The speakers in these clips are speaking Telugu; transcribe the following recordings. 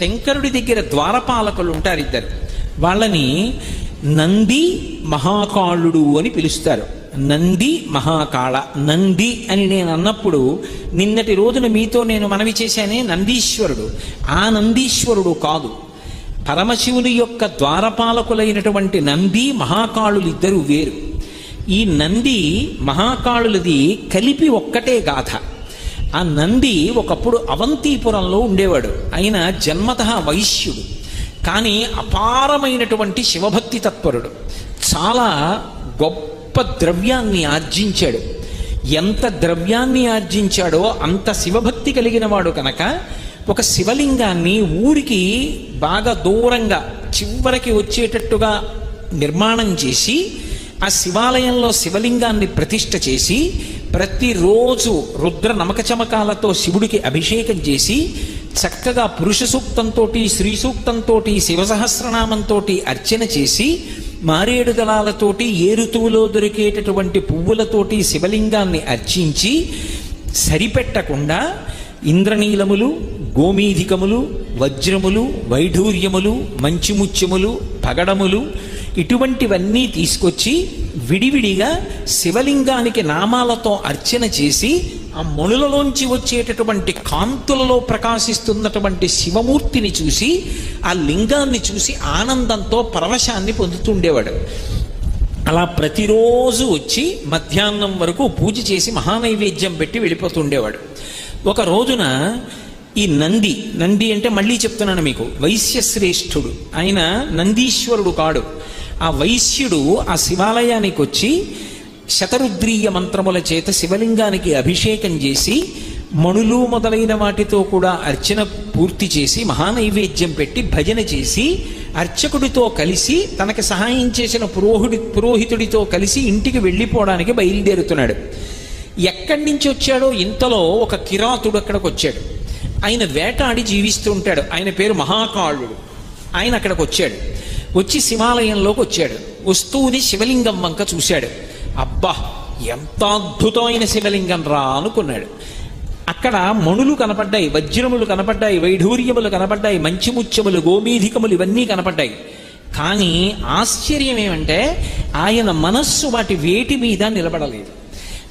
శంకరుడి దగ్గర ద్వారపాలకులు ఉంటారు ఇద్దరు. వాళ్ళని నంది మహాకాళుడు అని పిలుస్తారు. నంది మహాకాళ నంది అని నేను అన్నప్పుడు నిన్నటి రోజున మీతో నేను మనవి చేశానే నందీశ్వరుడు. ఆ నందీశ్వరుడు కాదు. పరమశివుని యొక్క ద్వారపాలకులైనటువంటి నంది మహాకాళులు ఇద్దరు వేరు. ఈ నంది మహాకాళులది కలిపి ఒక్కటే గాథ. ఆ నంది ఒకప్పుడు అవంతిపురంలో ఉండేవాడు. ఆయన జన్మత వైశ్యుడు. కానీ అపారమైనటువంటి శివభక్తి తత్పరుడు. చాలా గొప్ప ద్రవ్యాన్ని ఆర్జించాడు. ఎంత ద్రవ్యాన్ని ఆర్జించాడో అంత శివభక్తి కలిగిన వాడు కనుక ఒక శివలింగాన్ని ఊరికి బాగా దూరంగా చివరికి వచ్చేటట్టుగా నిర్మాణం చేసి ఆ శివాలయంలో శివలింగాన్ని ప్రతిష్ఠ చేసి ప్రతిరోజు రుద్ర నమకచమకాలతో శివుడికి అభిషేకం చేసి చక్కగా పురుష సూక్తంతో శ్రీ సూక్తంతో శివసహస్రనామంతో అర్చన చేసి మారేడు దళాలతోటి ఏ ఋతువులో దొరికేటటువంటి పువ్వులతోటి శివలింగాన్ని అర్చించి సరిపెట్టకుండా ఇంద్రనీలములు గోమీధికములు వజ్రములు వైఢూర్యములు మంచిముత్యములు పగడములు ఇటువంటివన్నీ తీసుకొచ్చి విడివిడిగా శివలింగానికి నామాలతో అర్చన చేసి ఆ మణులలోంచి వచ్చేటటువంటి కాంతులలో ప్రకాశిస్తున్నటువంటి శివమూర్తిని చూసి ఆ లింగాన్ని చూసి ఆనందంతో పరవశాన్ని పొందుతుండేవాడు. అలా ప్రతిరోజు వచ్చి మధ్యాహ్నం వరకు పూజ చేసి మహానైవేద్యం పెట్టి వెళ్ళిపోతుండేవాడు. ఒక రోజున ఈ నంది నంది అంటే మళ్ళీ చెప్తున్నాను మీకు వైశ్యశ్రేష్ఠుడు. ఆయన నందీశ్వరుడు కాడు. ఆ వైశ్యుడు ఆ శివాలయానికి వచ్చి శతరుద్రీయ మంత్రముల చేత శివలింగానికి అభిషేకం చేసి మణులు మొదలైన వాటితో కూడా అర్చన పూర్తి చేసి మహానైవేద్యం పెట్టి భజన చేసి అర్చకుడితో కలిసి తనకి సహాయం చేసిన పురోహిడి పురోహితుడితో కలిసి ఇంటికి వెళ్ళిపోవడానికి బయలుదేరుతున్నాడు. ఎక్కడి నుంచి వచ్చాడో ఇంతలో ఒక కిరాతుడు అక్కడికి వచ్చాడు ఆయన వేటాడి జీవిస్తూ ఉంటాడు. ఆయన పేరు మహాకాళుడు. ఆయన అక్కడికి వచ్చాడు వచ్చి శివాలయంలోకి వచ్చాడు. వస్తువుని శివలింగం వంక చూశాడు. అబ్బా ఎంత అద్భుతమైన శివలింగం రా అనుకున్నాడు. అక్కడ మణులు కనపడ్డాయి వజ్రములు కనపడ్డాయి వైఢూర్యములు కనపడ్డాయి మంచి ముత్యములు గోమీధికములు ఇవన్నీ కనపడ్డాయి. కానీ ఆశ్చర్యం ఏమంటే ఆయన మనస్సు వాటి వేటి మీద నిలబడలేదు.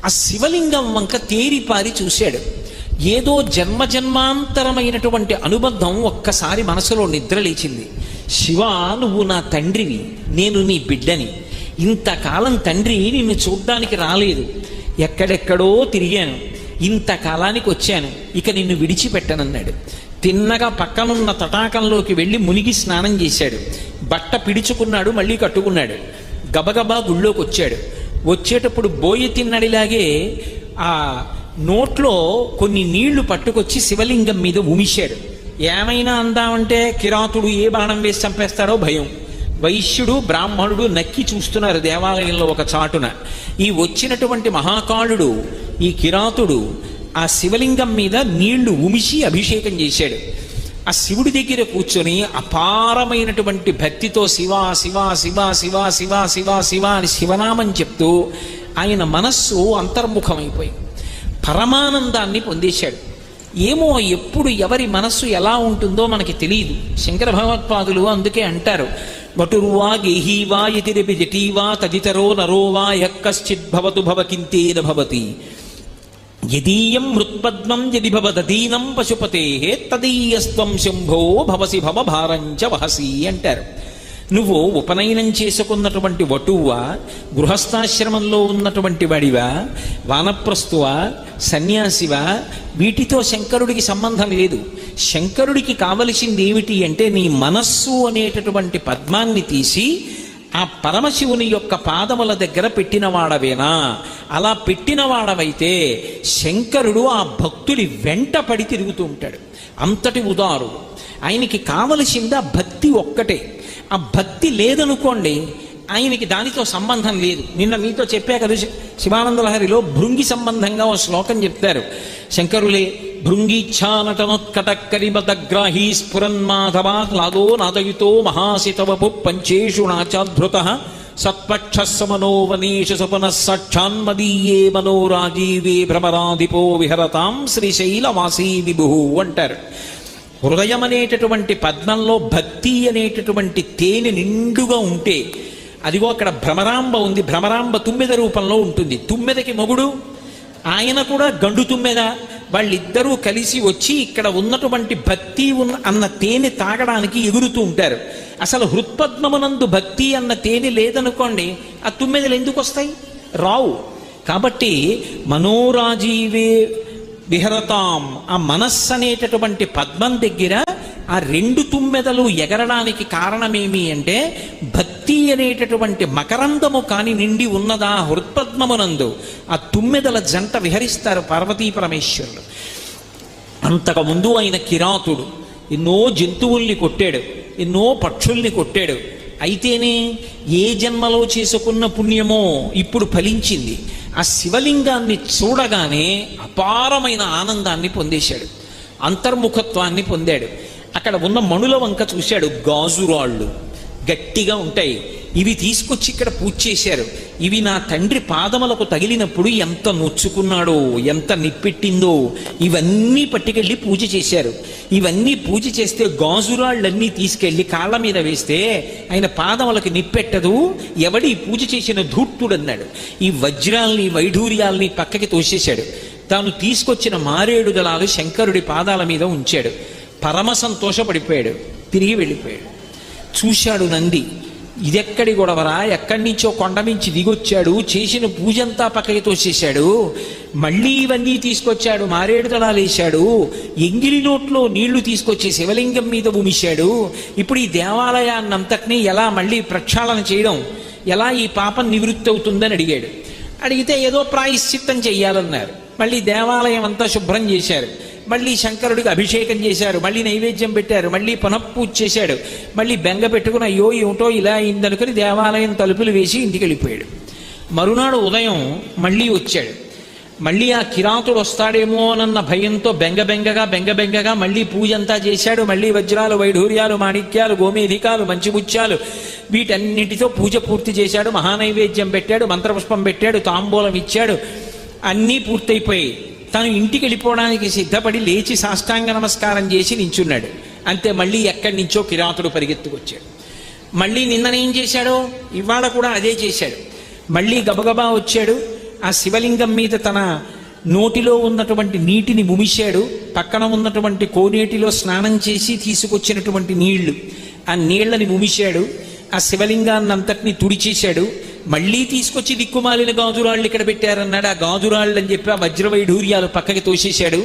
ఆ శివలింగం వంక తేరిపారి చూశాడు. ఏదో జన్మ జన్మాంతరమైనటువంటి అనుబంధం ఒక్కసారి మనసులో నిద్రలేచింది. శివ నువ్వు నా తండ్రివి నేను నీ బిడ్డని. ఇంతకాలం తండ్రి నిన్ను చూడ్డానికి రాలేదు. ఎక్కడెక్కడో తిరిగాను. ఇంతకాలానికి వచ్చాను. ఇక నిన్ను విడిచిపెట్టనన్నాడు. తిన్నగా పక్కనున్న తటాకంలోకి వెళ్ళి మునిగి స్నానం చేశాడు. బట్ట పిడుచుకున్నాడు మళ్ళీ కట్టుకున్నాడు. గబగబా గుళ్ళోకి వచ్చాడు. వచ్చేటప్పుడు బోయి తిన్నడిలాగే ఆ నోట్లో కొన్ని నీళ్ళు పట్టుకొచ్చి శివలింగం మీద ఉమిశాడు. ఏమైనా అందామంటే కిరాతుడు ఏ బాణం వేసి చంపేస్తాడో భయం. వైశ్యుడు బ్రాహ్మణుడు నక్కి చూస్తున్నారు దేవాలయంలో ఒక చాటున. ఈ వచ్చినటువంటి మహాకాళుడు ఈ కిరాతుడు ఆ శివలింగం మీద నీళ్ళు ఉమిసి అభిషేకం చేశాడు. ఆ శివుడి దగ్గర కూర్చొని అపారమైనటువంటి భక్తితో శివ శివ శివ శివ శివ శివ శివ అని శివనామం చెప్తూ ఆయన మనస్సు అంతర్ముఖమైపోయి పరమానందాన్ని పొందేశాడు. ఏమో ఎప్పుడు ఎవరి మనస్సు ఎలా ఉంటుందో మనకి తెలియదు శంకర భగవత్పాదులు అందుకే అంటారు వటుర్వా గేహీవా యతిరపి జటీవా తదితరో నరోవా యక్కశ్చిద్భవతు భవకింతేన భవతి. యదీయం మృత్పద్మం యది భవదీనం పశుపతే తదీయస్వం శంభో భవసి భవ భారంచ వహసి అంటారు. నువ్వు ఉపనయనం చేసుకున్నటువంటి వటువా గృహస్థాశ్రమంలో ఉన్నటువంటి వాడివా? వానప్రస్తువా సన్యాసివా? వీటితో శంకరుడికి సంబంధం లేదు. శంకరుడికి కావలసింది ఏమిటి అంటే నీ మనస్సు అనేటటువంటి పద్మాన్ని తీసి ఆ పరమశివుని యొక్క పాదముల దగ్గర పెట్టినవాడవేనా? అలా పెట్టినవాడవైతే శంకరుడు ఆ భక్తుడి వెంట పడి తిరుగుతూ ఉంటాడు. అంతటి ఉదారు. ఆయనకి కావలసింది ఆ భక్తి ఒక్కటే. ఆ భక్తి లేదనుకోండి ఆయనకి దానితో సంబంధం లేదు. నిన్న మీతో చెప్పా కదా శి- శివానంద లహరిలో భృంగి సంబంధంగా ఓ శ్లోకం చెప్తారు. శంకరులే భృంగీచ్ఛానటనోత్కటక్కరిమదగ్రాహీ స్ఫురన్మాధవాహ్లాదో నాదయుతో మహాసితవపు పంచేషు నాచాధృత సత్పక్ష సమనోవనీష సపన సక్షాన్మదీయే మనోరాజీవే భ్రమరాధిపో విహరతాం శ్రీశైలవాసీ విభు అంటారు. హృదయం అనేటటువంటి పద్మంలో భక్తి అనేటటువంటి తేనె నిండుగా ఉంటే అదిగో అక్కడ భ్రమరాంబ ఉంది. భ్రమరాంబ తుమ్మెద రూపంలో ఉంటుంది. తుమ్మెదకి మొగుడు ఆయన కూడా గండు తుమ్మెద. వాళ్ళిద్దరూ కలిసి వచ్చి ఇక్కడ ఉన్నటువంటి భక్తి ఉన్న అన్న తేనె తాగడానికి ఎగురుతూ ఉంటారు. అసలు హృత్పద్మమునందు భక్తి అన్న తేనె లేదనుకోండి ఆ తుమ్మెదలు ఎందుకు వస్తాయి రావు. కాబట్టి మనోరాజీవే విహరతాం. ఆ మనస్సు అనేటటువంటి పద్మం దగ్గర ఆ రెండు తుమ్మెదలు ఎగరడానికి కారణమేమి అంటే భక్తి అనేటటువంటి మకరందము కాని నిండి ఉన్నదా హృత్పద్మమునందు ఆ తుమ్మెదల జంట విహరిస్తారు పార్వతీ పరమేశ్వరుడు. అంతకుముందు ఆయన కిరాతుడు. ఎన్నో జంతువుల్ని కొట్టాడు. ఎన్నో పక్షుల్ని కొట్టాడు. అయితేనే ఏ జన్మలో చేసుకున్న పుణ్యమో ఇప్పుడు ఫలించింది. ఆ శివలింగాన్ని చూడగానే అపారమైన ఆనందాన్ని పొందేశాడు. అంతర్ముఖత్వాన్ని పొందాడు. అక్కడ ఉన్న మణుల వంక చూశాడు గాజురాళ్ళు. గట్టిగా ఉంటాయి. ఇవి తీసుకొచ్చి ఇక్కడ పూజ చేశారు. ఇవి నా తండ్రి పాదములకు తగిలినప్పుడు ఎంత నొచ్చుకున్నాడో ఎంత నిప్పెట్టిందో ఇవన్నీ పట్టుకెళ్ళి పూజ చేశారు. ఇవన్నీ పూజ చేస్తే గాజురాళ్ళన్నీ తీసుకెళ్ళి కాళ్ళ మీద వేస్తే ఆయన పాదములకు నిప్పెట్టదు ఎవడి పూజ చేసిన ధూర్తుడన్నాడు. ఈ వజ్రాల్ని వైఢూర్యాల్ని పక్కకి తోసేశాడు. తాను తీసుకొచ్చిన మారేడు దళాలు శంకరుడి పాదాల మీద ఉంచాడు. పరమ సంతోషపడిపోయాడు తిరిగి వెళ్ళిపోయాడు. చూశాడు నంది ఇదెక్కడి గొడవరా? ఎక్కడి నుంచో కొండ నుంచి దిగొచ్చాడు చేసిన పూజంతా పక్కకి తోసేశాడు మళ్ళీ ఇవన్నీ తీసుకొచ్చాడు మారేడు దళాలు వేశాడు ఎంగిలి నోట్లో నీళ్ళు తీసుకొచ్చి శివలింగం మీద భూమిశాడు ఇప్పుడు ఈ దేవాలయాన్నంతటినీ ఎలా మళ్ళీ ప్రక్షాళన చేయడం? ఎలా ఈ పాపం నివృత్తి అవుతుందని అడిగాడు. అడిగితే ఏదో ప్రాయశ్చిత్తం చెయ్యాలన్నారు. మళ్ళీ దేవాలయం అంతా శుభ్రం చేశారు. మళ్ళీ శంకరుడికి అభిషేకం చేశారు మళ్ళీ నైవేద్యం పెట్టారు మళ్ళీ పునఃపూజ చేశాడు మళ్ళీ బెంగ పెట్టుకుని అయ్యో ఏమిటో ఇలా అయిందనుకుని దేవాలయం తలుపులు వేసి ఇంటికి వెళ్ళిపోయాడు. మరునాడు ఉదయం మళ్ళీ వచ్చాడు. మళ్ళీ ఆ కిరాతుడు వస్తాడేమో అన్న భయంతో బెంగ బెంగగా బెంగ బెంగగా మళ్ళీ పూజ అంతా చేశాడు. మళ్ళీ వజ్రాలు వైఢూర్యాలు మాణిక్యాలు గోమేధికాలు మంచిబుచ్చాలు వీటన్నిటితో పూజ పూర్తి చేశాడు. మహానైవేద్యం పెట్టాడు మంత్రపుష్పం పెట్టాడు తాంబూలం ఇచ్చాడు. అన్నీ పూర్తయిపోయాయి. తను ఇంటికి వెళ్ళిపోవడానికి సిద్ధపడి లేచి సాష్టాంగ నమస్కారం చేసి నించున్నాడు. అంతే మళ్ళీ ఎక్కడి నుంచో కిరాతుడు పరిగెత్తుకొచ్చాడు. మళ్ళీ నిన్ననేం చేశాడో? ఇవాళ కూడా అదే చేశాడు. మళ్ళీ గబగబా వచ్చాడు. ఆ శివలింగం మీద తన నోటిలో ఉన్నటువంటి నీటిని ముమిశాడు. పక్కన ఉన్నటువంటి కోనేటిలో స్నానం చేసి తీసుకొచ్చినటువంటి నీళ్ళు. ఆ నీళ్ళని ముమిశాడు. ఆ శివలింగాన్నంతటిని తుడిచేశాడు. మళ్ళీ తీసుకొచ్చి దిక్కుమాలిన గాజురాళ్ళు ఇక్కడ పెట్టారన్నాడు. ఆ గాజురాళ్ళు అని చెప్పి ఆ వజ్రవైఢూర్యాలు పక్కకి తోసేశాడు.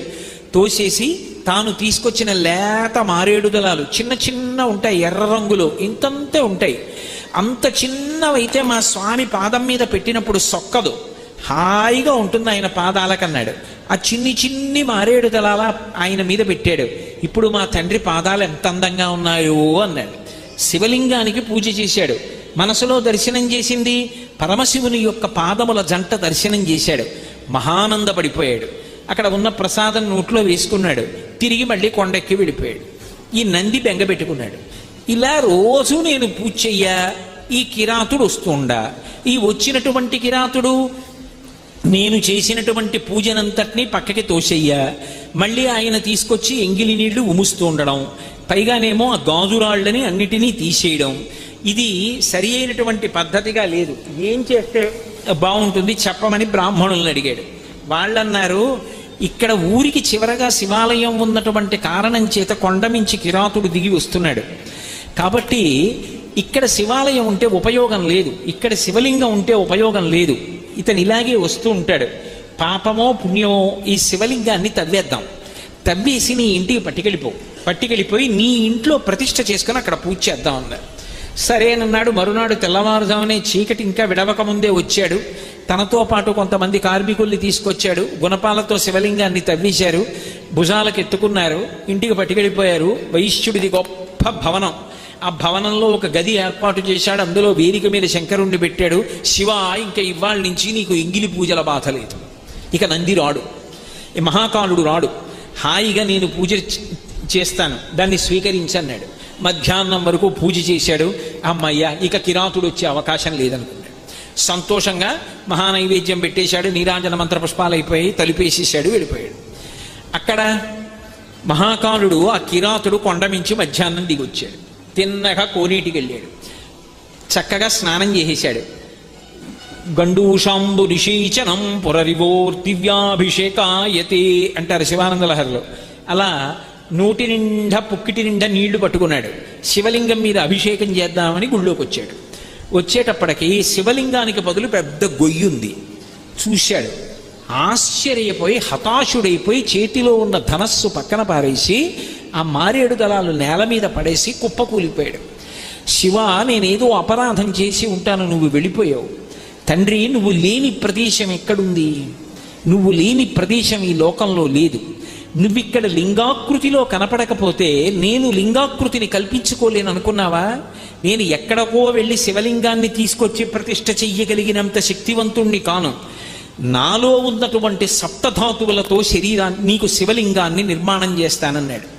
తోసేసి తాను తీసుకొచ్చిన లేత మారేడు దళాలు చిన్న చిన్న ఉంటాయి ఎర్ర రంగులో ఇంతంతే ఉంటాయి. అంత చిన్నవైతే మా స్వామి పాదం మీద పెట్టినప్పుడు సొక్కదు. హాయిగా ఉంటుంది ఆయన పాదాలకన్నాడు. ఆ చిన్ని చిన్ని మారేడు దళాల ఆయన మీద పెట్టాడు. ఇప్పుడు మా తండ్రి పాదాలు ఎంత అందంగా ఉన్నాయో అన్నాడు. శివలింగానికి పూజ చేశాడు. మనసులో దర్శనం చేసింది పరమశివుని యొక్క పాదముల జంట దర్శనం చేశాడు. మహానందపడిపోయాడు. అక్కడ ఉన్న ప్రసాదం నోట్లో వేసుకున్నాడు. తిరిగి మళ్ళీ కొండెక్కి వెళ్ళిపోయాడు. ఈ నంది బెంగబెట్టుకున్నాడు ఇలా రోజు నేను పూజ చెయ్యా ఈ కిరాతుడు వస్తుండా. ఈ వచ్చినటువంటి కిరాతుడు నేను చేసినటువంటి పూజనంతటినీ పక్కకి తోసెయ్యా. మళ్ళీ ఆయన తీసుకొచ్చి ఎంగిలి నీళ్ళు ఉముస్తూ ఉండడం పైగానేమో ఆ గాజురాళ్ళని అన్నిటినీ తీసేయడం ఇది సరి అయినటువంటి పద్ధతిగా లేదు. ఏం చేస్తే బాగుంటుంది చెప్పమని బ్రాహ్మణుల్ని అడిగాడు. వాళ్ళన్నారు ఇక్కడ ఊరికి చివరగా శివాలయం ఉన్నటువంటి కారణం చేత కొండమించి కిరాతుడు దిగి వస్తున్నాడు. కాబట్టి ఇక్కడ శివాలయం ఉంటే ఉపయోగం లేదు. ఇక్కడ శివలింగం ఉంటే ఉపయోగం లేదు. ఇతను ఇలాగే వస్తూ ఉంటాడు. పాపమో పుణ్యమో ఈ శివలింగాన్ని తవ్వేద్దాం. తవ్వేసి నీ ఇంటికి పట్టుకెళ్ళిపో. పట్టుకెళ్ళిపోయి నీ ఇంట్లో ప్రతిష్ట చేసుకుని అక్కడ పూజ చేద్దాం అన్నారు. సరేనన్నాడు మరునాడు తెల్లవారుజామునే చీకటి ఇంకా విడవక ముందే వచ్చాడు. తనతో పాటు కొంతమంది కార్మికుల్ని తీసుకొచ్చాడు. గుణపాలతో శివలింగాన్ని తవ్వేశారు భుజాలకు ఎత్తుకున్నారు. ఇంటికి పట్టుకెళ్ళిపోయారు. వైశ్యుడిది గొప్ప భవనం. ఆ భవనంలో ఒక గది ఏర్పాటు చేశాడు. అందులో వేదిక మీద శంకరుణ్ణి పెట్టాడు. శివ ఇంకా ఇవాళ నుంచి నీకు ఎంగిలి పూజల బాధ లేదు. ఇక నంది రాడు. మహాకాలుడు రాడు. హాయిగా నేను పూజ చేస్తాను. దాన్ని స్వీకరించన్నాడు. మధ్యాహ్నం వరకు పూజ చేశాడు. అమ్మయ్య ఇక కిరాతుడు వచ్చే అవకాశం లేదనుకున్నాడు సంతోషంగా మహానైవేద్యం పెట్టేశాడు నీరాజన మంత్ర పుష్పాలు అయిపోయి తలుపేసేసాడు వెళ్ళిపోయాడు. అక్కడ మహాకాలుడు ఆ కిరాతుడు కొండమించి మధ్యాహ్నం దిగొచ్చాడు. తిన్నగా కోనేటికి వెళ్ళాడు. చక్కగా స్నానం చేసేశాడు. గండూషాంబు నిషీచనం పురరివోర్తివ్యాభిషేకాయతే అంటారు శివానంద లహరిలో అలా నోటి నిండా పుక్కిటి నిండా నీళ్ళు పట్టుకున్నాడు. శివలింగం మీద అభిషేకం చేద్దామని గుళ్ళోకి వచ్చాడు. వచ్చేటప్పటికి శివలింగానికి బదులు పెద్ద గొయ్యుంది చూశాడు. ఆశ్చర్యపోయి హతాశుడైపోయి చేతిలో ఉన్న ధనస్సు పక్కన పారేసి ఆ మారేడు దళాలు నేల మీద పడేసి కుప్పకూలిపోయాడు శివ నేనేదో అపరాధం చేసి ఉంటాను నువ్వు వెళ్ళిపోయావు. తండ్రి నువ్వు లేని ప్రదేశం ఎక్కడుంది? నువ్వు లేని ప్రదేశం ఈ లోకంలో లేదు. నువ్విక్కడ లింగాకృతిలో కనపడకపోతే నేను లింగాకృతిని కల్పించుకోలేను అనుకున్నావా? నేను ఎక్కడికో వెళ్ళి శివలింగాన్ని తీసుకొచ్చి ప్రతిష్ట చెయ్యగలిగినంత శక్తివంతుణ్ణి కాను. నాలో ఉన్నటువంటి సప్తధాతువులతో శరీరాన్ని నీకు శివలింగాన్ని నిర్మాణం చేస్తానన్నాడు.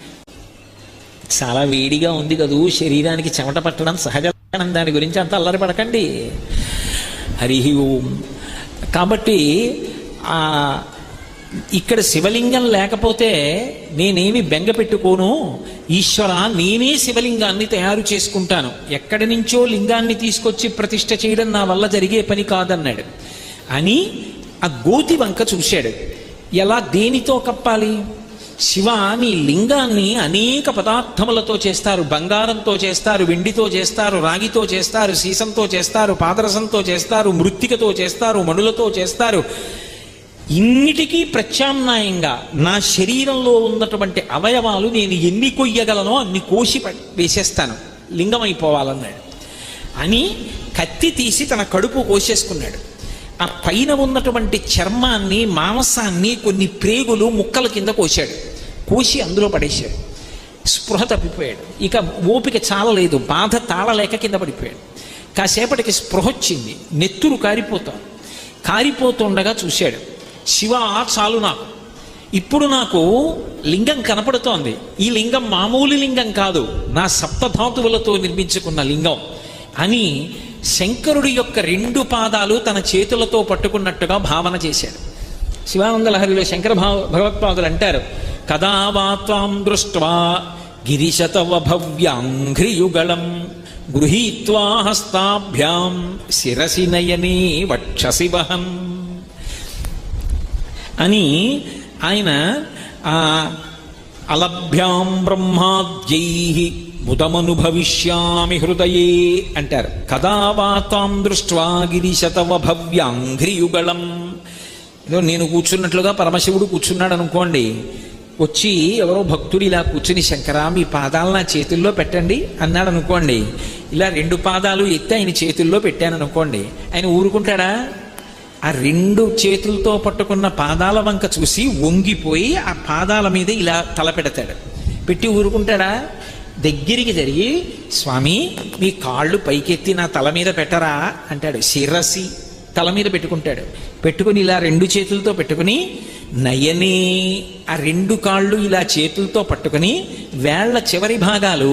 చాలా వేడిగా ఉంది కదూ శరీరానికి చెమట పట్టడం సహజ. దాని గురించి అంత అల్లరి పడకండి హరి ఓం. కాబట్టి ఆ ఇక్కడ శివలింగం లేకపోతే నేనేమి బెంగ పెట్టుకోను? ఈశ్వర నేనే శివలింగాన్ని తయారు చేసుకుంటాను. ఎక్కడి నుంచో లింగాన్ని తీసుకొచ్చి ప్రతిష్ట చేయడం నా వల్ల జరిగే పని కాదన్నాడు. అని ఆ గోతి వంక చూశాడు. ఎలా దేనితో కప్పాలి? శివ నీ లింగాన్ని అనేక పదార్థములతో చేస్తారు. బంగారంతో చేస్తారు వెండితో చేస్తారు రాగితో చేస్తారు సీసంతో చేస్తారు పాదరసంతో చేస్తారు మృత్తికతో చేస్తారు మణులతో చేస్తారు. ఇన్నిటికీ ప్రత్యామ్నాయంగా నా శరీరంలో ఉన్నటువంటి అవయవాలు నేను ఎన్ని కొయ్యగలనో అన్ని కోసి వేసేస్తాను. లింగం అయిపోవాలన్నాడు అని కత్తి తీసి తన కడుపు కోసేసుకున్నాడు. ఆ పైన ఉన్నటువంటి చర్మాన్ని మాంసాన్ని కొన్ని ప్రేగులు ముక్కల కింద కోశాడు. కోసి అందులో పడేశాడు. స్పృహ తప్పిపోయాడు. ఇక ఓపిక చాలలేదు. బాధ తాళలేక కింద పడిపోయాడు. కాసేపటికి స్పృహ వచ్చింది. నెత్తురు కారిపోతాం. కారిపోతుండగా చూశాడు. శివ చాలు నాకు. ఇప్పుడు నాకు లింగం కనపడుతోంది. ఈ లింగం మామూలు లింగం కాదు. నా సప్తధాతువులతో నిర్మించుకున్న లింగం. అని శంకరుడి యొక్క రెండు పాదాలు తన చేతులతో పట్టుకున్నట్టుగా భావన చేశాడు. శివానంద లహరిలో శంకర భావ భగవత్పాదులు అంటారు కదా వాత్వాం దృష్ట్వా గిరిశతవ భవ్యాంఘ్రియుగళం గృహీత్వా హస్తాభ్యాం శిరసి నయనే వక్షసి వహన్ అని ఆయన అలభ్యాం బ్రహ్మాద్యై ముదమనుభవిష్యామి హృదయే అంటారు. కదా వాతాం దృష్ట్వా గిరిశతవ భవ్యాంఘ్రియుగళం ఏదో నేను కూర్చున్నట్లుగా పరమశివుడు కూర్చున్నాడు అనుకోండి. వచ్చి ఎవరో భక్తుడు ఇలా కూర్చుని శంకరా మీ పాదాలు నా చేతుల్లో పెట్టండి అన్నాడు అనుకోండి. ఇలా రెండు పాదాలు ఎత్తి ఆయన చేతుల్లో పెట్టాను అనుకోండి. ఆయన ఊరుకుంటాడా? ఆ రెండు చేతులతో పట్టుకున్న పాదాల వంక చూసి వంగిపోయి ఆ పాదాల మీద ఇలా తల పెడతాడు. పెట్టి ఊరుకుంటాడా? దగ్గరికి జరిగి స్వామి మీ కాళ్ళు పైకెత్తి నా తల మీద పెట్టరా? అంటాడు. శిరసి. తల మీద పెట్టుకుంటాడు. పెట్టుకుని ఇలా రెండు చేతులతో పెట్టుకుని నయనే ఆ రెండు కాళ్ళు ఇలా చేతులతో పట్టుకుని వేళ్ళ చివరి భాగాలు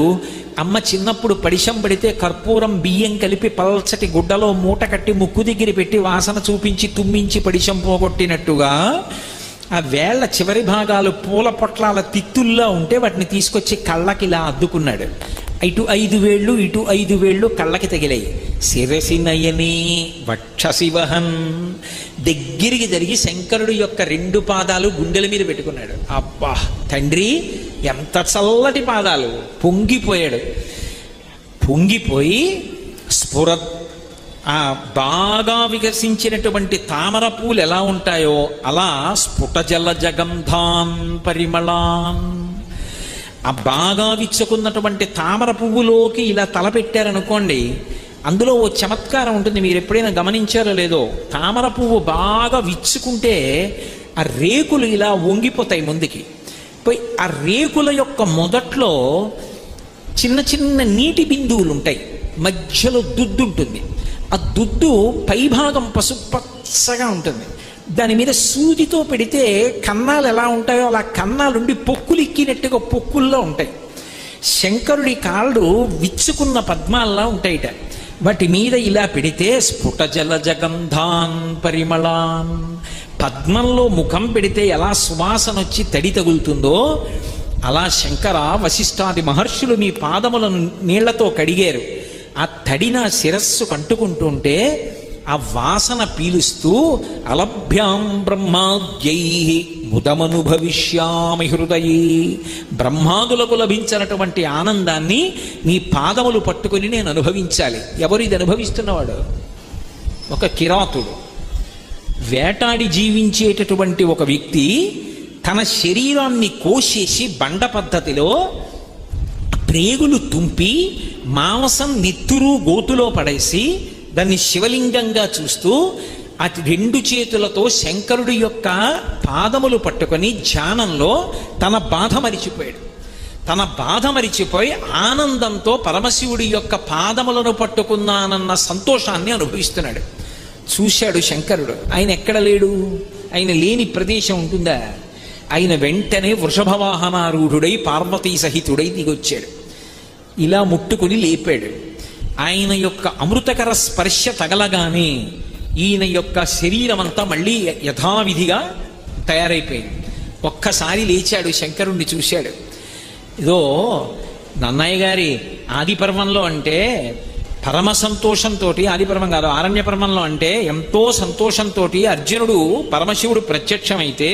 అమ్మ చిన్నప్పుడు పడిశం పడితే కర్పూరం బియ్యం కలిపి పల్చటి గుడ్డలో మూట కట్టి ముక్కు దగ్గర పెట్టి వాసన చూపించి తుమ్మించి పడిశం పోగొట్టినట్టుగా ఆ వేళ్ళ చివరి భాగాలు పూల పొట్లాల తిత్తుల్లో ఉంటే వాటిని తీసుకొచ్చి కళ్ళకి ఇలా అద్దుకున్నాడు. ఇటు ఐదు వేళ్ళు ఇటు ఐదు వేళ్ళు కళ్ళకి తగిలాయి. శిరసి నయని వక్షశివహన్ దగ్గరికి జరిగి శంకరుడు యొక్క రెండు పాదాలు గుండెల మీద పెట్టుకున్నాడు. అబ్బా తండ్రి ఎంత చల్లటి పాదాలు. పొంగిపోయాడు. పొంగిపోయి స్ఫుర ఆ బాగా వికసించినటువంటి తామర పూలు ఎలా ఉంటాయో అలా స్ఫుట జల జగంధాన్ పరిమళాన్ ఆ బాగా విచ్చుకున్నటువంటి తామర పువ్వులోకి ఇలా తలపెట్టారనుకోండి అందులో ఓ చమత్కారం ఉంటుంది. మీరు ఎప్పుడైనా గమనించారో లేదో తామర పువ్వు బాగా విచ్చుకుంటే ఆ రేకులు ఇలా వంగిపోతాయి ముందుకి. పోయి ఆ రేకుల యొక్క మొదట్లో చిన్న చిన్న నీటి బిందువులు ఉంటాయి మధ్యలో దుద్దు ఉంటుంది. ఆ దుద్దు పైభాగం పసుపచ్చగా ఉంటుంది. దాని మీద సూదితో పెడితే కన్నాలు ఎలా ఉంటాయో అలా కన్నాలుండి పొక్కులు ఎక్కినట్టుగా పొక్కుల్లో ఉంటాయి. శంకరుడి కాళ్ళు విచ్చుకున్న పద్మాల్లా ఉంటాయిట. వాటి మీద ఇలా పెడితే స్ఫుట జల జగంధాన్ పరిమళాన్. పద్మంలో ముఖం పెడితే ఎలా సువాసన వచ్చి తడి తగులుతుందో అలా శంకర వశిష్ఠాది మహర్షులు మీ పాదములను నీళ్ళతో కడిగారు. ఆ తడి నా శిరస్సు కంటుకుంటుంటే ఆ వాసన పీలుస్తూ అలభ్యాం బ్రహ్మాద్యై ముదమనుభవిష్యామి హృదయే. బ్రహ్మాదులకు లభించినటువంటి ఆనందాన్ని నీ పాదములు పట్టుకుని నేను అనుభవించాలి. ఎవరు ఇది అనుభవిస్తున్నవాడు? ఒక కిరాతుడు. వేటాడి జీవించేటటువంటి ఒక వ్యక్తి తన శరీరాన్ని కోసేసి బండ పద్ధతిలో ప్రేగులు తుంపి మాంసం నెత్తురు గోతులో పడేసి దాన్ని శివలింగంగా చూస్తూ అతి రెండు చేతులతో శంకరుడి యొక్క పాదములు పట్టుకొని ధ్యానంలో తన బాధ మరిచిపోయాడు. తన బాధ మరిచిపోయి ఆనందంతో పరమశివుడి యొక్క పాదములను పట్టుకున్నానన్న సంతోషాన్ని అనుభవిస్తున్నాడు. చూశాడు శంకరుడు. ఆయన ఎక్కడ లేడు? ఆయన లేని ప్రదేశం ఉంటుందా? ఆయన వెంటనే వృషభవాహనారూఢుడై పార్వతీ సహితుడై దిగొచ్చాడు. ఇలా ముట్టుకుని లేపాడు. ఆయన యొక్క అమృతకర స్పర్శ తగలగానే ఈయన యొక్క శరీరం అంతా మళ్ళీ యథావిధిగా తయారైపోయింది. ఒక్కసారి లేచాడు శంకరుణ్ణి చూశాడు. ఏదో నన్నయ్య గారి ఆది పర్వంలో అంటే పరమ సంతోషంతో ఆది కాదు ఆరణ్యపరమంలో అంటే ఎంతో సంతోషంతో అర్జునుడు పరమశివుడు ప్రత్యక్షమైతే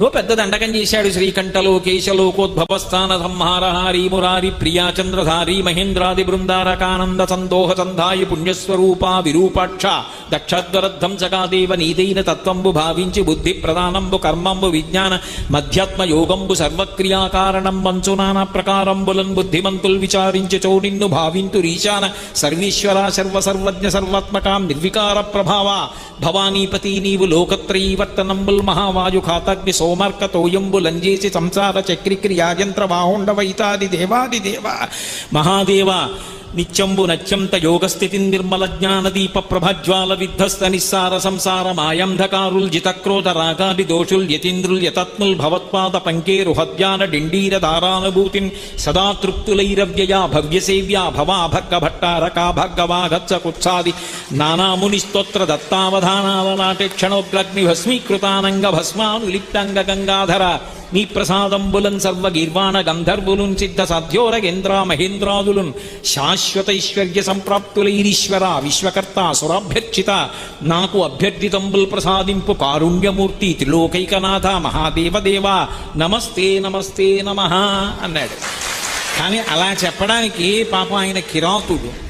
ఓ పెద్ద దండకం చేశాడు శ్రీకంఠలో కేశలోకోద్భవస్థాన సంహారహారి మురారి ప్రియా చంద్రధారి మహేంద్రాది బృందారకానంద సందోహ సంధాయి పుణ్యస్వరూప విరూపాక్ష దక్షద్వరద్ధం సగాదేవ నీదైన తత్వంబు భావించి బుద్ధి ప్రధానంబు కర్మంబు విజ్ఞాన మధ్యాత్మ యోగంబు సర్వక్రియాకారణం వంచు నానా ప్రకారంబులన్ బుద్ధిమంతుల్ విచారించి నిన్ను భావింతు రీశాన సర్వీశ్వర సర్వ సర్వజ్ఞ సర్వాత్మకాం నిర్వికార ప్రభావ. భవానీపతి నీవు లోకత్రయీవర్తనంబుల్ మహావాయు ఖాతగ్ని సోమర్క తోయంబు లంజేసి సంసార చక్రిక్రియాయంత్ర బాహుండవైతాది దేవాది దేవ. మహాదేవ నిత్యంబు నత్యంత యోగస్థితి నిర్మల జ్ఞాన దీప ప్రభజ్వాల విధ్వస్త నిస్సార సంసార మాయంధకారుల్ జితక్రోధ రాగాది దోషుల్ యతీంద్రుల్ యతత్ముల్ భవత్పాద పంకేరు హద్యాన డిండీర దారానుభూతిన్ సదా తృప్తులైరవ్యయా భవ్యసేవ్యా భవా భగ్గ భట్టారకా భగ్గవాగచ్చ కుత్సాది నానాముని స్తోత్ర దత్తావధానాలనాటి క్షణోగ్రగ్ని భస్మీకృతానంగ భస్మానులిప్తంగ గంగాధర నీ ప్రసాదంబులన్ సర్వ గీర్వాణ గంధర్వులున్ సిద్ధ సాధ్యోరగేంద్ర మహేంద్రాదులున్ శాశ్వతైశ్వర్య సంప్రాప్తులైరీశ్వర విశ్వకర్త సురాభ్యర్చిత నాకు అభ్యర్థితంబుల్ ప్రసాదింపు కారుణ్యమూర్తి త్రిలోకైకనాథ మహాదేవదేవ. నమస్తే నమస్తే నమ అన్నాడు. కానీ అలా చెప్పడానికి పాప ఆయన కిరాతుడు.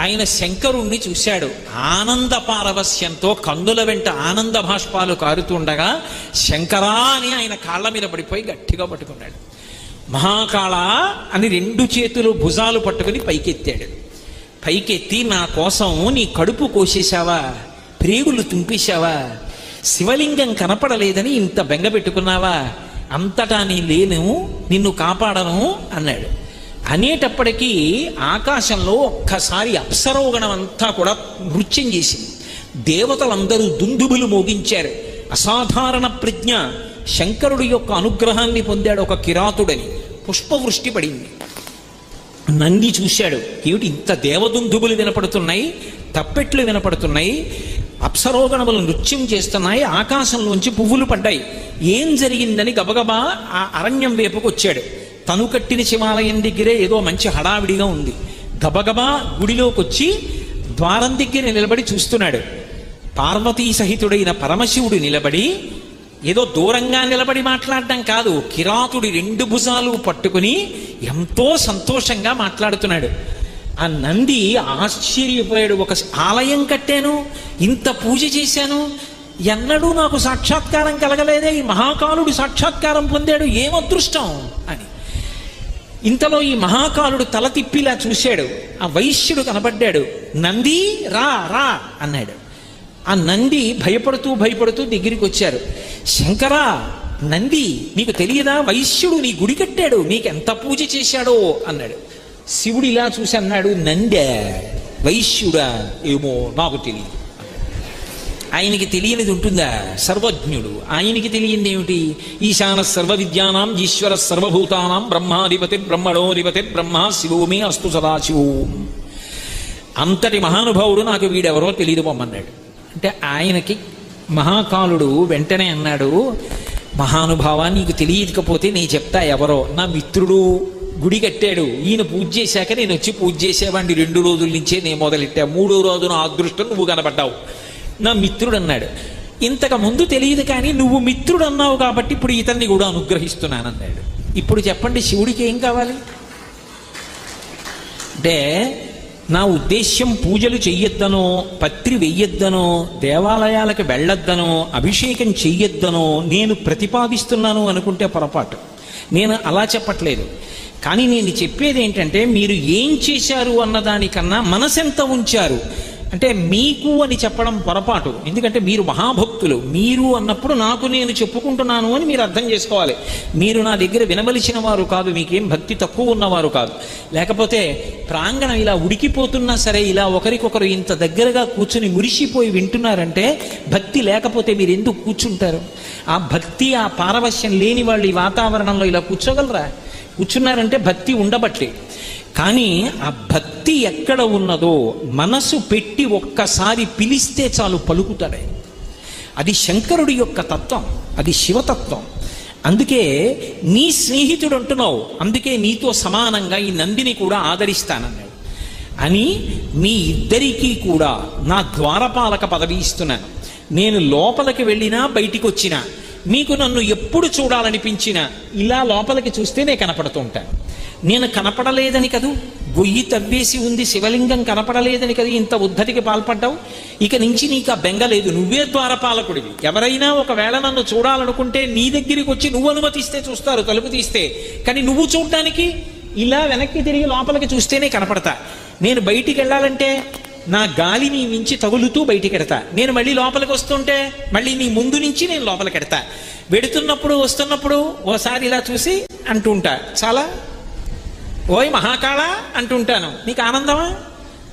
ఆయన శంకరుణ్ణి చూశాడు. ఆనంద పారవస్యంతో కందుల వెంట ఆనంద భాష్పాలు కారుతుండగా శంకరా అని ఆయన కాళ్ళ మీద పడిపోయి గట్టిగా పట్టుకున్నాడు. మహాకాళ అని రెండు చేతులు భుజాలు పట్టుకుని పైకెత్తాడు. పైకెత్తి నా కోసం నీ కడుపు కోసేశావా? ప్రేగులు తుంపేశావా? శివలింగం కనపడలేదని ఇంత బెంగ పెట్టుకున్నావా? అంతటా నీ లేను నిన్ను కాపాడను అన్నాడు. అనేటప్పటికీ ఆకాశంలో ఒక్కసారి అప్సరోగణం అంతా కూడా నృత్యం చేసింది. దేవతలందరూ దుందుబులు మోగించారు. అసాధారణ ప్రజ్ఞ. శంకరుడి యొక్క అనుగ్రహాన్ని పొందాడు ఒక కిరాతుడని. పుష్పవృష్టి పడింది. నంది చూశాడు. ఏమిటి ఇంత దేవదుందుబులు వినపడుతున్నాయి? తప్పెట్లు వినపడుతున్నాయి? అప్సరోగణములు నృత్యం చేస్తున్నాయి. ఆకాశంలోంచి పువ్వులు పడ్డాయి. ఏం జరిగిందని గబగబా ఆ అరణ్యం వైపుకు వచ్చాడు తను కట్టిన శివాలయం దగ్గరే ఏదో మంచి హడావిడిగా ఉంది. గబగబా గుడిలోకి వచ్చి ద్వారం దగ్గర నిలబడి చూస్తున్నాడు. పార్వతీ సహితుడైన పరమశివుడు నిలబడి ఏదో దూరంగా నిలబడి మాట్లాడడం కాదు కిరాతుడి రెండు భుజాలు పట్టుకుని ఎంతో సంతోషంగా మాట్లాడుతున్నాడు. ఆ నంది ఆశ్చర్యపోయాడు ఒక ఆలయం కట్టాను ఇంత పూజ చేశాను ఎన్నడూ నాకు సాక్షాత్కారం కలగలేదే ఈ మహాకాలుడు సాక్షాత్కారం పొందాడు ఏం అదృష్టం? అని. ఇంతలో ఈ మహాకాలుడు తల తిప్పిలా చూశాడు. ఆ వైశ్యుడు కనబడ్డాడు నంది రా రా అన్నాడు. ఆ నంది భయపడుతూ భయపడుతూ దగ్గరికి వచ్చారు శంకరా నంది నీకు తెలియదా? వైశ్యుడు నీ గుడి కట్టాడు. నీకు ఎంత పూజ చేశాడో అన్నాడు. శివుడు ఇలా చూసి అన్నాడు నందే వైశ్యుడా ఏమో నాకు తెలియదు. ఆయనకి తెలియనిది ఉంటుందా? సర్వజ్ఞుడు. ఆయనకి తెలియంది ఏమిటి? ఈశాన సర్వ విద్యానాం ఈశ్వర సర్వభూతానాం బ్రహ్మాధిపతి బ్రహ్మణోధిపతి బ్రహ్మ శివోమి అస్తు సదాశివోం. అంతటి మహానుభావుడు నాకు వీడెవరో తెలియదు పొమ్మన్నాడు అంటే ఆయనకి మహాకాలుడు వెంటనే అన్నాడు మహానుభావ నీకు తెలియకపోతే నేను చెప్తా ఎవరో. నా మిత్రుడు గుడి కట్టాడు. ఈయన పూజ చేశాక నేను వచ్చి పూజ చేసేవాడిని. రెండు రోజుల నుంచే నేను మొదలెట్టా. మూడో రోజు నా అదృష్టం నువ్వు కనబడ్డావు నా మిత్రుడు అన్నాడు ఇంతకు ముందు తెలియదు కానీ నువ్వు మిత్రుడు అన్నావు కాబట్టి ఇప్పుడు ఇతన్ని కూడా అనుగ్రహిస్తున్నానన్నాడు. ఇప్పుడు చెప్పండి శివుడికి ఏం కావాలి? అంటే నా ఉద్దేశ్యం పూజలు చెయ్యొద్దనో పత్రి వెయ్యొద్దనో దేవాలయాలకు వెళ్ళొద్దనో అభిషేకం చెయ్యొద్దనో నేను ప్రతిపాదిస్తున్నాను అనుకుంటే పొరపాటు. నేను అలా చెప్పట్లేదు. కానీ నేను చెప్పేది ఏంటంటే మీరు ఏం చేశారు అన్నదానికన్నా మనసెంత ఉంచారు? అంటే మీకు అని చెప్పడం పొరపాటు. ఎందుకంటే మీరు మహాభక్తులు. మీరు అన్నప్పుడు నాకు నేను చెప్పుకుంటున్నాను అని మీరు అర్థం చేసుకోవాలి. మీరు నా దగ్గర వినవలసిన వారు కాదు మీకేం భక్తి తక్కువ ఉన్నవారు కాదు. లేకపోతే ప్రాంగణం ఇలా ఉడికిపోతున్నా సరే ఇలా ఒకరికొకరు ఇంత దగ్గరగా కూర్చుని మురిసిపోయి వింటున్నారంటే భక్తి లేకపోతే మీరు ఎందుకు కూర్చుంటారు? ఆ భక్తి ఆ పారవశ్యం లేని వాళ్ళు ఈ వాతావరణంలో ఇలా కూర్చోగలరా? కూర్చున్నారంటే భక్తి ఉండబట్లే కానీ ఆ భక్తి ఎక్కడ ఉన్నదో మనసు పెట్టి ఒక్కసారి పిలిస్తే చాలు పలుకుతాడే. అది శంకరుడి యొక్క తత్వం అది శివతత్వం. అందుకే నీ స్నేహితుడు అంటున్నావు అందుకే నీతో సమానంగా ఈ నందిని కూడా ఆదరిస్తానన్నాడు. అని మీ ఇద్దరికీ కూడా నా ద్వారపాలక పదవి ఇస్తున్నాను. నేను లోపలికి వెళ్ళినా బయటికి వచ్చినా మీకు నన్ను ఎప్పుడు చూడాలనిపించినా ఇలా లోపలికి చూస్తేనే కనపడుతూ ఉంటాను. నేను కనపడలేదని కదూ? గొయ్యి తవ్వేసి ఉంది శివలింగం కనపడలేదని కదా? ఇంత ఉద్ధతికి పాల్పడ్డావు? ఇక నుంచి నీకు ఆ బెంగ లేదు. నువ్వే ద్వారపాలకుడివి. ఎవరైనా ఒకవేళ నన్ను చూడాలనుకుంటే నీ దగ్గరికి వచ్చి నువ్వు అనుమతిస్తే చూస్తారు తలుపు తీస్తే. కానీ నువ్వు చూడడానికి ఇలా వెనక్కి తిరిగి లోపలికి చూస్తేనే కనపడతా. నేను బయటికి వెళ్ళాలంటే నా గాలి నీ మించి తగులుతూ బయటికి ఎడతా. నేను మళ్ళీ లోపలికి వస్తుంటే మళ్ళీ నీ ముందు నుంచి నేను లోపలికి ఎడతా. వెడుతున్నప్పుడు వస్తున్నప్పుడు ఓసారి ఇలా చూసి అంటుంటా చాలా ఓయ్ మహాకాళ అంటుంటాను. నీకు ఆనందమా?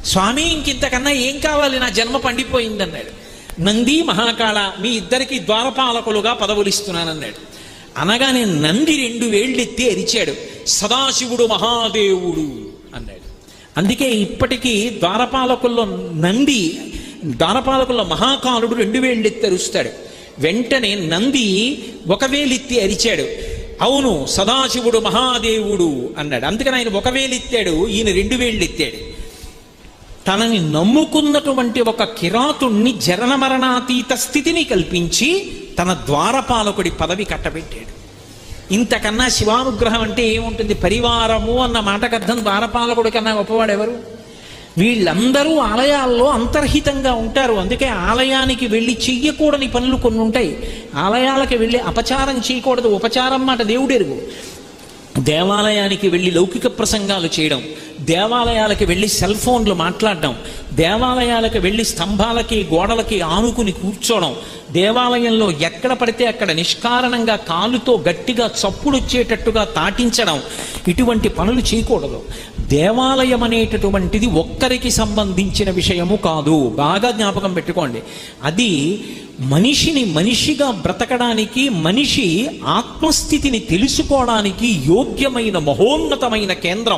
స్వామి ఇంకింతకన్నా ఏం కావాలి? నా జన్మ పండిపోయింది అన్నాడు నంది మహాకాళ మీ ఇద్దరికి ద్వారపాలకులుగా పదవులు ఇస్తున్నానన్నాడు అనగానే నంది రెండు వేళ్ళెత్తి అరిచాడు. సదాశివుడు మహాదేవుడు అన్నాడు. అందుకే ఇప్పటికీ ద్వారపాలకుల్లో నంది ద్వారపాలకుల్లో మహాకాలుడు రెండు వేళ్ళెత్తి అరుస్తాడు. వెంటనే నంది ఒక వేలెత్తి అరిచాడు. అవును సదాశివుడు మహాదేవుడు అన్నాడు. అందుకని ఆయన ఒక వేలెత్తాడు ఈయన రెండు వేళ్ళు ఎత్తాడు తనని నమ్ముకున్నటువంటి ఒక కిరాతుణ్ణి జరణ మరణాతీత స్థితిని కల్పించి తన ద్వారపాలకుడి పదవి కట్టబెట్టాడు. ఇంతకన్నా శివానుగ్రహం అంటే ఏముంటుంది? పరివారము అన్న మాటకు అర్థం ద్వారపాలకుడి కన్నా గొప్పవాడు ఎవరు వీళ్ళందరూ ఆలయాల్లో అంతర్హితంగా ఉంటారు. అందుకే ఆలయానికి వెళ్ళి చెయ్యకూడని పనులు కొన్ని ఉంటాయి. ఆలయాలకు వెళ్ళి అపచారం చేయకూడదు. ఉపచారం మాట దేవుడెరుగు. దేవాలయానికి వెళ్ళి లౌకిక ప్రసంగాలు చేయడం దేవాలయాలకు వెళ్ళి సెల్ ఫోన్లు మాట్లాడడం దేవాలయాలకు వెళ్ళి స్తంభాలకి గోడలకి ఆనుకుని కూర్చోవడం దేవాలయంలో ఎక్కడ పడితే అక్కడ నిష్కారణంగా కాలుతో గట్టిగా చప్పుడొచ్చేటట్టుగా తాటించడం ఇటువంటి పనులు చేయకూడదు. దేవాలయం అనేటటువంటిది ఒక్కరికి సంబంధించిన విషయము కాదు. బాగా జ్ఞాపకం పెట్టుకోండి. అది మనిషిని మనిషిగా బ్రతకడానికి మనిషి ఆత్మస్థితిని తెలుసుకోవడానికి యోగ్యమైన మహోన్నతమైన కేంద్రం.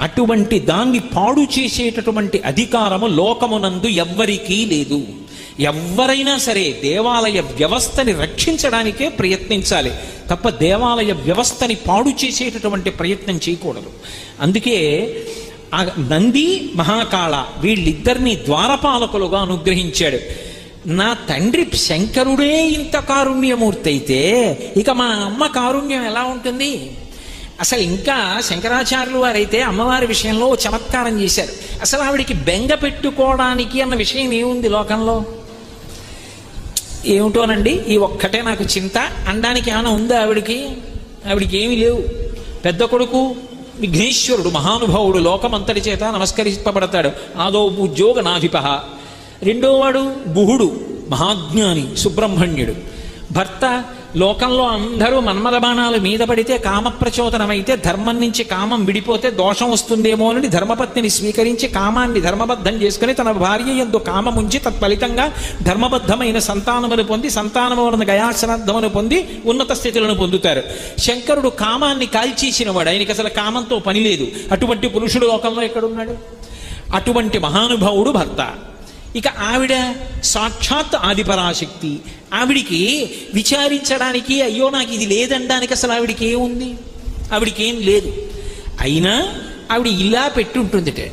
అటువంటి దాన్ని పాడు చేసేటటువంటి అధికారము లోకమునందు ఎవ్వరికీ లేదు. ఎవరైనా సరే దేవాలయ వ్యవస్థని రక్షించడానికే ప్రయత్నించాలి. తప్ప దేవాలయ వ్యవస్థని పాడు చేసేటటువంటి ప్రయత్నం చేయకూడదు. అందుకే ఆ నంది మహాకాళ వీళ్ళిద్దరిని ద్వారపాలకులుగా అనుగ్రహించాడు. నా తండ్రి శంకరుడే ఇంత కారుణ్యమూర్తి అయితే ఇక మా అమ్మ కారుణ్యం ఎలా ఉంటుంది? అసలు ఇంకా శంకరాచార్యులు వారైతే అమ్మవారి విషయంలో చమత్కారం చేశారు. అసలు ఆవిడికి బెంగ పెట్టుకోవడానికి అన్న విషయం ఏముంది లోకంలో? ఏమిటోనండి? ఈ ఒక్కటే నాకు చింత. అనడానికి ఏమైనా ఉందా ఆవిడికి? ఆవిడికి ఏమీ లేవు. పెద్ద కొడుకు విఘ్నేశ్వరుడు మహానుభావుడు లోకమంతటి చేత నమస్కరింపబడతాడు. ఆదో ఉద్యోగ నాధిప రెండోవాడు గుహుడు మహాజ్ఞాని సుబ్రహ్మణ్యుడు. భర్త లోకంలో అందరూ మన్మద బాణాలు మీద పడితే కామప్రచోదనమైతే ధర్మం నుంచి కామం విడిపోతే దోషం వస్తుందేమో అని ధర్మపత్నిని స్వీకరించి కామాన్ని ధర్మబద్ధం చేసుకుని తన భార్య ఎందు కామముంచి తత్ఫలితంగా ధర్మబద్ధమైన సంతానమును పొంది సంతానము వలన గయాశ్రాద్ధమును పొంది ఉన్నత స్థితులను పొందుతారు. శంకరుడు కామాన్ని కాల్చేసినవాడు. ఆయనకి అసలు కామంతో పని లేదు. అటువంటి పురుషుడు లోకంలో ఎక్కడున్నాడు? అటువంటి మహానుభావుడు భర్త. ఇక ఆవిడ సాక్షాత్ ఆదిపరాశక్తి. ఆవిడికి విచారించడానికి అయ్యో నాకు ఇది లేదనడానికి అసలు ఆవిడికి ఏముంది ఆవిడికి ఏం లేదు. అయినా ఆవిడ ఇలా పెట్టి ఉంటుందిట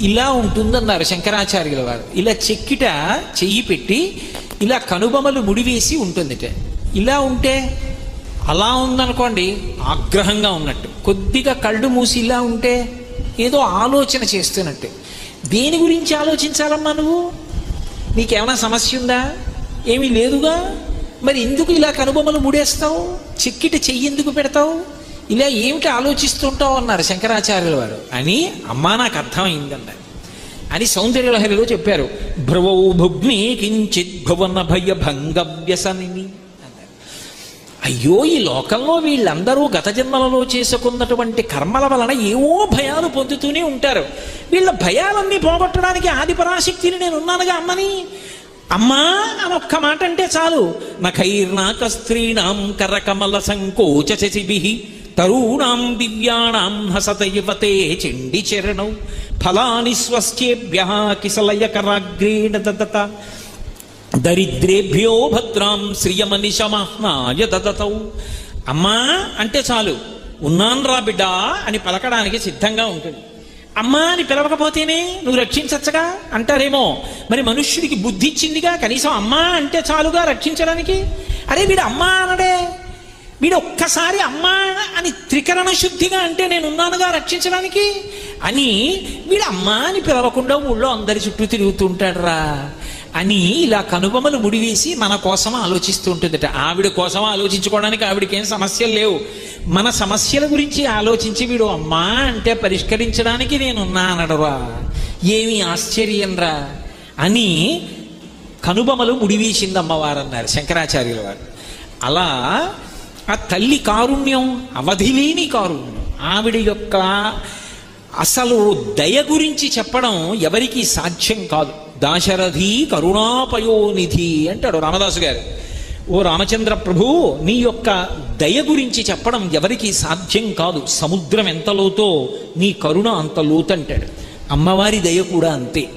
ఇలా ఉంటుందన్నారు శంకరాచార్యుల వారు. ఇలా చెక్కిట చెయ్యి పెట్టి ఇలా కనుబొమలు ముడివేసి ఉంటుందిట. ఇలా ఉంటే అలా ఉందనుకోండి ఆగ్రహంగా ఉన్నట్టు. కొద్దిగా కళ్ళు మూసి ఇలా ఉంటే ఏదో ఆలోచన చేస్తున్నట్టు. దేని గురించి ఆలోచించాలమ్మా నువ్వు? నీకేమైనా సమస్య ఉందా ఏమీ లేదుగా? మరి ఎందుకు ఇలా కనుబొమ్మలు ముడేస్తావు? చెక్కిట చెయ్యి ఎందుకు పెడతావు? ఇలా ఏమిటి ఆలోచిస్తుంటావు అన్నారు శంకరాచార్యుల వారు. అని అమ్మా నాకు అర్థమైందన్నారు అని సౌందర్యలహరిలో చెప్పారు. భ్రువౌ భుగ్ని కించిత్ భువన భయ భంగ వ్యసనిని అయ్యో ఈ లోకంలో వీళ్ళందరూ గత జన్మలలో చేసుకున్నటువంటి కర్మల వలన ఏవో భయాలు పొందుతూనే ఉంటారు. వీళ్ళ భయాలన్నీ పోగొట్టడానికి ఆది పరాశక్తిని నేను ఉన్నానుగా అమ్మని. అమ్మా అని ఒక్క మాట అంటే చాలు. నఖైర్నాక స్త్రీణాం కరకమల సంకోచ శశిభి తరూణాం దివ్యాణాం హసత యువతే చెండి చరణం ఫలాని స్వస్యేభ్య కిసలయకరాగ్రేణ దదత. దరిద్రేభ్యో భద్రాం శ్రియమనిశమహ్నాయ దదతౌ అమ్మా అంటే చాలు ఉన్నాను రా బిడ్డా అని పలకడానికి సిద్ధంగా ఉంటుంది. అమ్మా అని పిలవకపోతేనే నువ్వు రక్షించచ్చగా? అంటారేమో మరి మనుష్యుడికి బుద్ధి ఇచ్చిందిగా? కనీసం అమ్మా అంటే చాలుగా రక్షించడానికి? అరే వీడు అమ్మా అనడే. వీడు ఒక్కసారి అమ్మా అని త్రికరణ శుద్ధిగా అంటే నేను ఉన్నానుగా రక్షించడానికి? అని వీడు అమ్మా అని పిలవకుండా ఊళ్ళో అందరి చుట్టూ తిరుగుతుంటాడు రా అని ఇలా కనుబొమలు ముడివేసి మన కోసం ఆలోచిస్తూ ఉంటుందట ఆవిడ కోసం ఆలోచించుకోవడానికి ఆవిడకేం సమస్యలు లేవు. మన సమస్యల గురించి ఆలోచించి వీడు అమ్మా అంటే పరిష్కరించడానికి నేనున్నా అనడరా. ఏమి ఆశ్చర్యం రా అని కనుబొమలు ముడివేసింది అమ్మవారు అన్నారు శంకరాచార్యుల వారు. అలా ఆ తల్లి కారుణ్యం అవధిలేని కారుణ్యం ఆవిడ యొక్క అసలు దయ గురించి చెప్పడం ఎవరికీ సాధ్యం కాదు. దాశరథి కరుణాపయోనిధి అంటాడు రామదాసు గారు. ఓ రామచంద్ర ప్రభు నీ యొక్క దయ గురించి చెప్పడం ఎవరికీ సాధ్యం కాదు. సముద్రం ఎంత లోతో నీ కరుణ అంత లోతంటాడు అమ్మవారి దయ కూడా అంతే.